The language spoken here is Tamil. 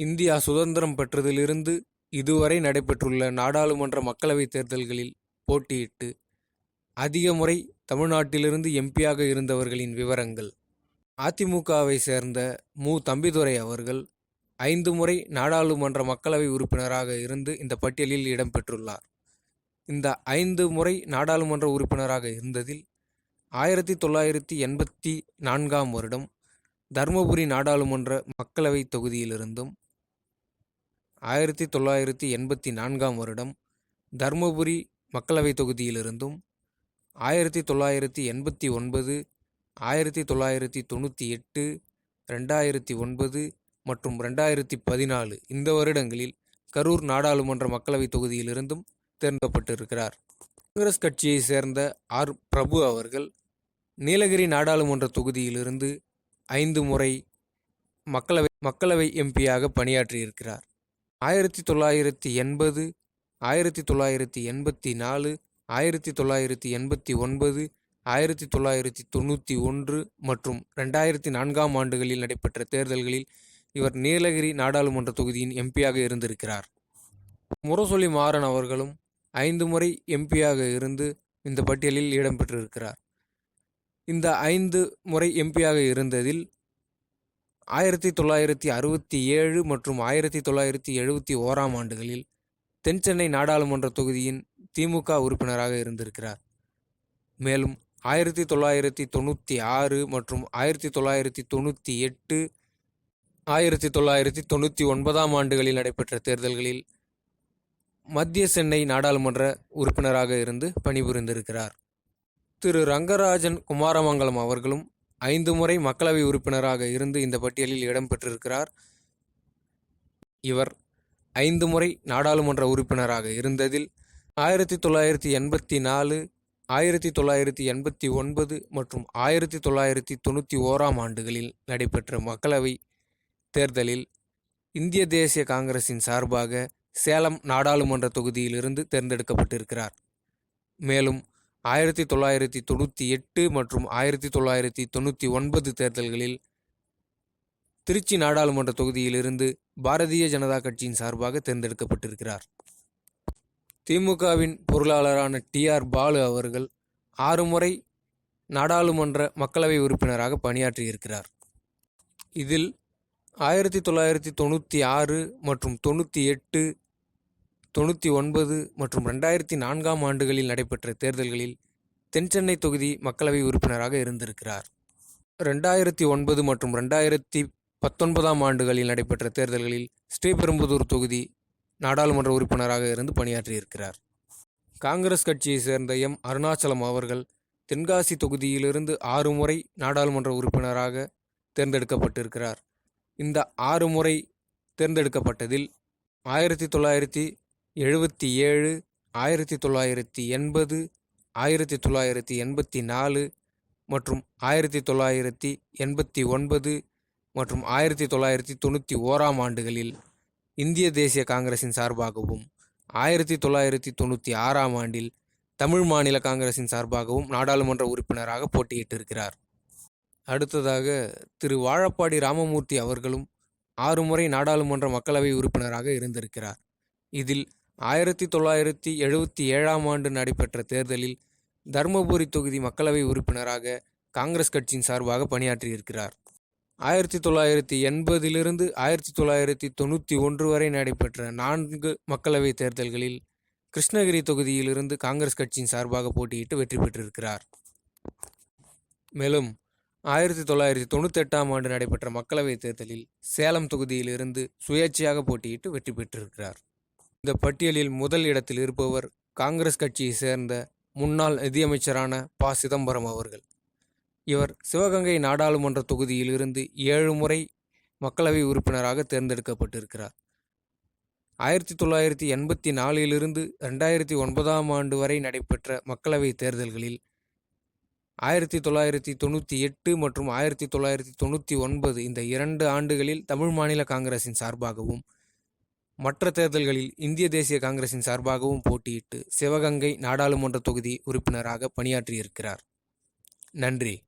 இந்தியா சுதந்திரம் பெற்றதிலிருந்து இதுவரை நடைபெற்றுள்ள நாடாளுமன்ற மக்களவைத் தேர்தல்களில் போட்டியிட்டு அதிக முறை தமிழ்நாட்டிலிருந்து எம்பியாக இருந்தவர்களின் விவரங்கள். அதிமுகவை சேர்ந்த மு. தம்பிதுரை அவர்கள் ஐந்து முறை நாடாளுமன்ற மக்களவை உறுப்பினராக இருந்து இந்த பட்டியலில் இடம்பெற்றுள்ளார் இந்த ஐந்து முறை நாடாளுமன்ற உறுப்பினராக இருந்ததில் ஆயிரத்தி தொள்ளாயிரத்தி எண்பத்தி நான்காம் வருடம் தருமபுரி நாடாளுமன்ற மக்களவை தொகுதியிலிருந்தும் ஆயிரத்தி தொள்ளாயிரத்தி எண்பத்தி நான்காம் வருடம் தருமபுரி மக்களவைத் தொகுதியிலிருந்தும் ஆயிரத்தி தொள்ளாயிரத்தி எண்பத்தி ஒன்பது ஆயிரத்தி தொள்ளாயிரத்தி தொண்ணூற்றி எட்டு ரெண்டாயிரத்தி ஒன்பது மற்றும் ரெண்டாயிரத்தி பதினாலு இந்த வருடங்களில் கரூர் நாடாளுமன்ற மக்களவைத் தொகுதியிலிருந்தும் தேர்ந்தப்பட்டிருக்கிறார் காங்கிரஸ் கட்சியை சேர்ந்த ஆர். பிரபு அவர்கள் நீலகிரி நாடாளுமன்ற தொகுதியிலிருந்து ஐந்து முறை மக்களவை மக்களவை எம்பியாக பணியாற்றியிருக்கிறார். ஆயிரத்தி தொள்ளாயிரத்தி எண்பது ஆயிரத்தி தொள்ளாயிரத்தி எண்பத்தி நாலு ஆயிரத்தி தொள்ளாயிரத்தி எண்பத்தி ஒன்பது ஆயிரத்தி தொள்ளாயிரத்தி தொண்ணூற்றி ஒன்று மற்றும் ரெண்டாயிரத்தி நான்காம் ஆண்டுகளில் நடைபெற்ற தேர்தல்களில் இவர் நீலகிரி நாடாளுமன்ற தொகுதியின் எம்பியாக இருந்திருக்கிறார். முரசொலி மாறன் அவர்களும் ஐந்து முறை எம்பியாக இருந்து இந்த பட்டியலில் இடம்பெற்றிருக்கிறார் இந்த ஐந்து முறை எம்பியாக இருந்ததில் ஆயிரத்தி தொள்ளாயிரத்தி அறுபத்தி ஏழு மற்றும் ஆயிரத்தி தொள்ளாயிரத்தி எழுபத்தி ஓராம் ஆண்டுகளில் தென்சென்னை நாடாளுமன்ற தொகுதியின் திமுக உறுப்பினராக இருந்திருக்கிறார். மேலும் ஆயிரத்தி தொள்ளாயிரத்தி தொண்ணூற்றி ஆறு மற்றும் ஆயிரத்தி தொள்ளாயிரத்தி தொண்ணூற்றி எட்டு ஆயிரத்தி தொள்ளாயிரத்தி தொண்ணூற்றி ஒன்பதாம் ஆண்டுகளில் நடைபெற்ற தேர்தல்களில் மத்திய சென்னை நாடாளுமன்ற உறுப்பினராக இருந்து பணிபுரிந்திருக்கிறார். திரு ரங்கராஜன் குமாரமங்கலம் அவர்களும் ஐந்து முறை மக்களவை உறுப்பினராக இருந்து இந்த பட்டியலில் இடம்பெற்றிருக்கிறார் இவர் ஐந்து முறை நாடாளுமன்ற உறுப்பினராக இருந்ததில் ஆயிரத்தி தொள்ளாயிரத்தி எண்பத்தி நாலு ஆயிரத்தி தொள்ளாயிரத்தி எண்பத்தி ஒன்பது மற்றும் ஆயிரத்தி தொள்ளாயிரத்தி தொண்ணூற்றி ஓராம் ஆண்டுகளில் நடைபெற்ற மக்களவை தேர்தலில் இந்திய தேசிய காங்கிரசின் சார்பாக சேலம் நாடாளுமன்ற தொகுதியிலிருந்து தேர்ந்தெடுக்கப்பட்டிருக்கிறார். மேலும் ஆயிரத்தி தொள்ளாயிரத்தி தொண்ணூற்றி எட்டு மற்றும் ஆயிரத்தி தொள்ளாயிரத்தி தொண்ணூற்றி ஒன்பது தேர்தல்களில் திருச்சி நாடாளுமன்ற தொகுதியிலிருந்து பாரதிய ஜனதா கட்சியின் சார்பாக தேர்ந்தெடுக்கப்பட்டிருக்கிறார். திமுகவின் பொருளாளரான டி ஆர் பாலு அவர்கள் ஆறு முறை நாடாளுமன்ற மக்களவை உறுப்பினராக பணியாற்றியிருக்கிறார். இதில் ஆயிரத்தி தொள்ளாயிரத்தி தொண்ணூற்றி ஆறு மற்றும் தொண்ணூற்றி எட்டு தொண்ணூற்றி ஒன்பது மற்றும் ரெண்டாயிரத்தி நான்காம் ஆண்டுகளில் நடைபெற்ற தேர்தல்களில் தென்சென்னை தொகுதி மக்களவை உறுப்பினராக இருந்திருக்கிறார். ரெண்டாயிரத்தி ஒன்பது மற்றும் ரெண்டாயிரத்தி பத்தொன்பதாம் ஆண்டுகளில் நடைபெற்ற தேர்தல்களில் ஸ்ரீபெரும்புதூர் தொகுதி நாடாளுமன்ற உறுப்பினராக இருந்து பணியாற்றியிருக்கிறார். காங்கிரஸ் கட்சியை சேர்ந்த எம். அருணாச்சலம் அவர்கள் தென்காசி தொகுதியிலிருந்து ஆறு முறை நாடாளுமன்ற உறுப்பினராக தேர்ந்தெடுக்கப்பட்டிருக்கிறார். இந்த ஆறு முறை தேர்ந்தெடுக்கப்பட்டதில் ஆயிரத்தி தொள்ளாயிரத்தி எழுபத்தி ஏழு ஆயிரத்தி தொள்ளாயிரத்தி எண்பது ஆயிரத்தி தொள்ளாயிரத்தி எண்பத்தி நாலு மற்றும் ஆயிரத்தி தொள்ளாயிரத்தி எண்பத்தி ஒன்பது மற்றும் ஆயிரத்தி தொள்ளாயிரத்தி தொண்ணூற்றி ஓராம் ஆண்டுகளில் இந்திய தேசிய காங்கிரசின் சார்பாகவும் ஆயிரத்தி தொள்ளாயிரத்தி தொண்ணூற்றி ஆறாம் ஆண்டில் தமிழ் மாநில காங்கிரசின் சார்பாகவும் நாடாளுமன்ற உறுப்பினராக போட்டியிட்டிருக்கிறார். அடுத்ததாக திரு. வாழப்பாடி ராமமூர்த்தி அவர்களும் ஆறு முறை நாடாளுமன்ற மக்களவை உறுப்பினராக இருந்திருக்கிறார். இதில் ஆயிரத்தி தொள்ளாயிரத்தி எழுபத்தி ஏழாம் ஆண்டு நடைபெற்ற தேர்தலில் தருமபுரி தொகுதி மக்களவை உறுப்பினராக காங்கிரஸ் கட்சியின் சார்பாக பணியாற்றியிருக்கிறார். ஆயிரத்தி தொள்ளாயிரத்தி எண்பதிலிருந்து ஆயிரத்தி தொள்ளாயிரத்தி தொண்ணூற்றி ஒன்று வரை நடைபெற்ற நான்கு மக்களவை தேர்தல்களில் கிருஷ்ணகிரி தொகுதியிலிருந்து காங்கிரஸ் கட்சியின் சார்பாக போட்டியிட்டு வெற்றி பெற்றிருக்கிறார். மேலும் ஆயிரத்தி தொள்ளாயிரத்தி தொண்ணூற்றி எட்டாம் ஆண்டு நடைபெற்ற மக்களவைத் தேர்தலில் சேலம் தொகுதியிலிருந்து சுயேட்சையாக போட்டியிட்டு வெற்றி பெற்றிருக்கிறார். இந்த பட்டியலில் முதல் இடத்தில் இருப்பவர் காங்கிரஸ் கட்சியை சேர்ந்த முன்னாள் நிதியமைச்சரான ப. சிதம்பரம் அவர்கள். இவர் சிவகங்கை நாடாளுமன்ற தொகுதியிலிருந்து ஏழு முறை மக்களவை உறுப்பினராக தேர்ந்தெடுக்கப்பட்டிருக்கிறார். ஆயிரத்தி தொள்ளாயிரத்தி எண்பத்தி நாலிலிருந்து ரெண்டாயிரத்தி ஒன்பதாம் ஆண்டு வரை நடைபெற்ற மக்களவை தேர்தல்களில் ஆயிரத்தி தொள்ளாயிரத்தி தொண்ணூற்றி எட்டு மற்றும் ஆயிரத்தி தொள்ளாயிரத்தி தொண்ணூற்றி ஒன்பது இந்த இரண்டு ஆண்டுகளில் தமிழ் மாநில காங்கிரசின் சார்பாகவும் மற்ற தேர்தல்களில் இந்திய தேசிய காங்கிரசின் சார்பாகவும் போட்டியிட்டு சிவகங்கை நாடாளுமன்ற தொகுதி உறுப்பினராக பணியாற்றியிருக்கிறார். நன்றி.